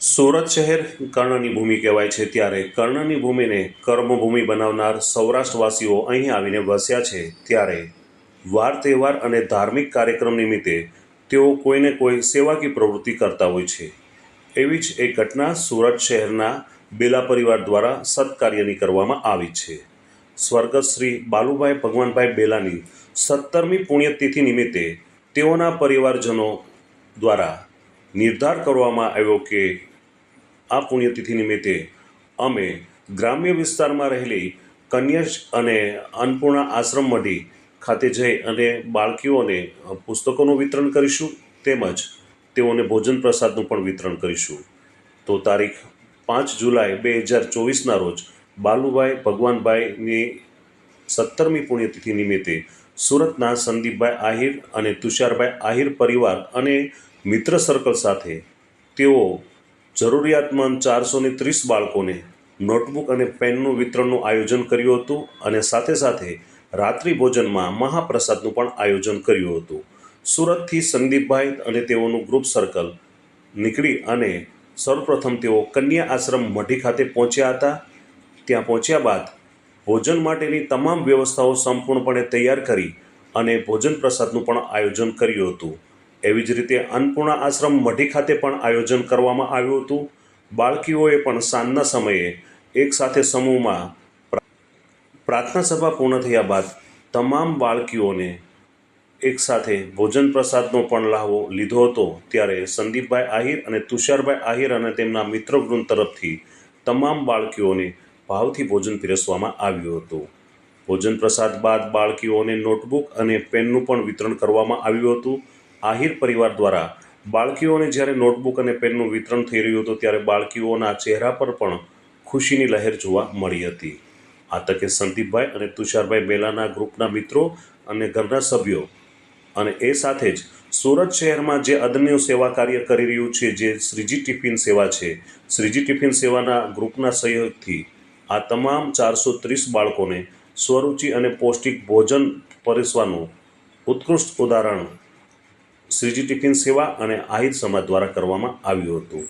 સુરત શહેર કર્ણની ભૂમિ કહેવાય છે. ત્યારે કર્ણની ભૂમિને કર્મભૂમિ બનાવનાર સૌરાષ્ટ્રવાસીઓ અહીં આવીને વસ્યા છે. ત્યારે વાર તહેવાર અને ધાર્મિક કાર્યક્રમ નિમિત્તે તેઓ કોઈને કોઈ સેવાકી પ્રવૃત્તિ કરતા હોય છે. એવી જ એક ઘટના સુરત શહેરના બેલા પરિવાર દ્વારા સત્કાર્યની કરવામાં આવી છે. સ્વર્ગસ્થ શ્રી બાલુભાઈ ભગવાનભાઈ બેલાની સત્તરમી પુણ્યતિથિ નિમિત્તે તેઓના પરિવારજનો દ્વારા નિર્ધાર કરવામાં આવ્યો કે આ પુણ્યતિથિ નિમિત્તે અમે ગ્રામ્ય વિસ્તારમાં રહેલી કન્યા અને અન્નપૂર્ણા આશ્રમ મઢી ખાતે જઈ અને બાળકીઓને પુસ્તકોનું વિતરણ કરીશું, તેમજ તેઓને ભોજન પ્રસાદનું પણ વિતરણ કરીશું. તો તારીખ પાંચ જુલાઈ બે હજાર ચોવીસના રોજ બાલુભાઈ ભગવાનભાઈની સત્તરમી પુણ્યતિથિ નિમિત્તે સુરતના સંદીપભાઈ આહિર અને તુષારભાઈ આહિર પરિવાર અને મિત્ર સર્કલ સાથે તેઓ જરૂરિયાતમંદ ચારસો ને ત્રીસ બાળકોને નોટબુક અને પેનનું વિતરણનું આયોજન કર્યું હતું અને સાથે સાથે રાત્રિ ભોજનમાં મહાપ્રસાદનું પણ આયોજન કર્યું હતું. સુરતથી સંદીપભાઈ અને તેઓનું ગ્રુપ સર્કલ નીકળી અને સૌપ્રથમ તેઓ કન્યા આશ્રમ મઢી ખાતે પહોંચ્યા હતા. ત્યાં પહોંચ્યા બાદ ભોજન માટેની તમામ વ્યવસ્થાઓ સંપૂર્ણપણે તૈયાર કરી અને ભોજન પ્રસાદનું પણ આયોજન કર્યું હતું. એવી જ રીતે અન્નપૂર્ણા આશ્રમ મઢી ખાતે પણ આયોજન કરવામાં આવ્યું હતું. બાળકીઓએ પણ સાંજના સમયે એક સાથે સમૂહમાં પ્રાર્થના સભા પૂર્ણ થયા બાદ તમામ બાળકીઓને એક સાથે ભોજન પ્રસાદનો પણ લાહવો લીધો હતો. ત્યારે સંદીપભાઈ આહિર અને તુષારભાઈ આહિર અને તેમના મિત્રવૃંદ તરફથી તમામ બાળકીઓને ભાવથી ભોજન પીરસવામાં આવ્યું હતું. ભોજન પ્રસાદ બાદ બાળકીઓને નોટબુક અને પેનનું પણ વિતરણ કરવામાં આવ્યું હતું. આહિર પરિવાર દ્વારા બાળકીઓને જ્યારે નોટબુક અને પેનનું વિતરણ થઈ રહ્યું હતું, ત્યારે બાળકીઓના ચહેરા પર પણ ખુશીની લહેર જોવા મળી હતી. આ તકે સંદીપભાઈ અને તુષારભાઈ મેલાના ગ્રુપના મિત્રો અને ઘરના સભ્યો અને એ સાથે જ સુરત શહેરમાં જે અદન્ય સેવા કાર્ય કરી રહ્યું છે, જે શ્રીજી ટિફિન સેવા છે. શ્રીજી ટિફિન સેવાના ગ્રુપના સહયોગથી આ તમામ ચારસો ત્રીસ બાળકોને સ્વરૂચિ અને પૌષ્ટિક ભોજન પરેસવાનું ઉત્કૃષ્ટ ઉદાહરણ શ્રીજી ટિફિન સેવા અને આહિર સમાજ દ્વારા કરવામાં આવ્યું હતું.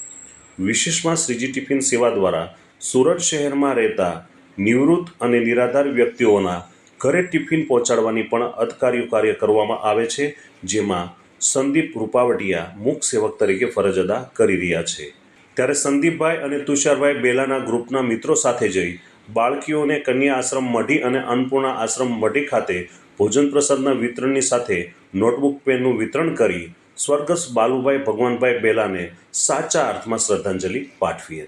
વિશેષમાં શ્રીજી ટિફિન સેવા દ્વારા સુરત શહેરમાં રહેતા નિવૃત્ત અને નિરાધાર વ્યક્તિઓના ઘરે ટિફિન પહોંચાડવાની પણ અધકાર્યું કાર્ય કરવામાં આવે છે, જેમાં સંદીપ રૂપાવટિયા મુખ સેવક તરીકે ફરજ અદા કરી રહ્યા છે. ત્યારે સંદીપભાઈ અને તુષારભાઈ બેલાના ગ્રુપના મિત્રો સાથે જઈ બાળકીઓને કન્યા આશ્રમ મઢી અને અન્નપૂર્ણા આશ્રમ મઢી ખાતે ભોજન પ્રસાદના વિતરણની સાથે નોટબુક, પેનનું વિતરણ કરી સ્વર્ગસ્થ બાલુભાઈ ભગવાનભાઈ બેલાને સાચા અર્થમાં શ્રદ્ધાંજલિ પાઠવી હતી.